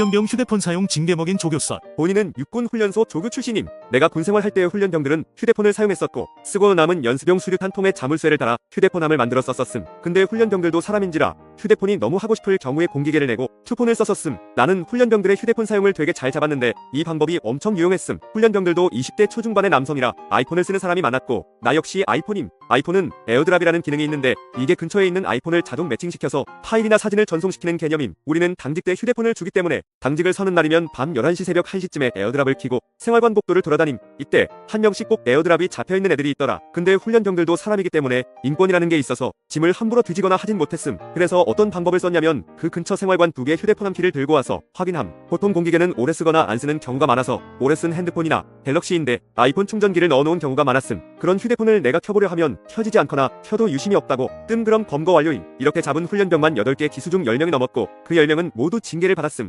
훈련병 휴대폰 사용 징계 먹인 조교설. 본인은 육군 훈련소 조교 출신임. 내가 군 생활 할 때의 훈련병들은 휴대폰을 사용했었고 쓰고 남은 연수병 수류탄 통에 자물쇠를 달아 휴대폰함을 만들어 썼었음. 근데 훈련병들도 사람인지라 휴대폰이 너무 하고 싶을 경우에 공기계를 내고 투폰을 썼었음. 나는 훈련병들의 휴대폰 사용을 되게 잘 잡았는데 이 방법이 엄청 유용했음. 훈련병들도 20대 초중반의 남성이라 아이폰을 쓰는 사람이 많았고 나 역시 아이폰임. 아이폰은 에어드랍이라는 기능이 있는데 이게 근처에 있는 아이폰을 자동 매칭시켜서 파일이나 사진을 전송시키는 개념임. 우리는 당직 때 휴대폰을 주기 때문에 당직을 서는 날이면 밤 11시 새벽 1시쯤에 에어드랍을 키고 생활관 복도를 돌아다님. 이때 한 명씩 꼭 에어드랍이 잡혀있는 애들이 있더라. 근데 훈련병들도 사람이기 때문에 인권이라는 게 있어서 짐을 함부로 뒤지거나 하진 못했음. 그래서 어떤 방법을 썼냐면 그 근처 생활관 두 개 휴대폰 한 키를 들고 와서 확인함. 보통 공기계는 오래 쓰거나 안 쓰는 경우가 많아서 오래 쓴 핸드폰이나 갤럭시인데 아이폰 충전기를 넣어놓은 경우가 많았음. 그런 휴대폰을 내가 켜보려 하면 켜지지 않거나 켜도 유심이 없다고 뜸 그럼 검거 완료임. 이렇게 잡은 훈련병만 8개 기수 중 10명이 넘었고 그 10명은 모두 징계를 받았음.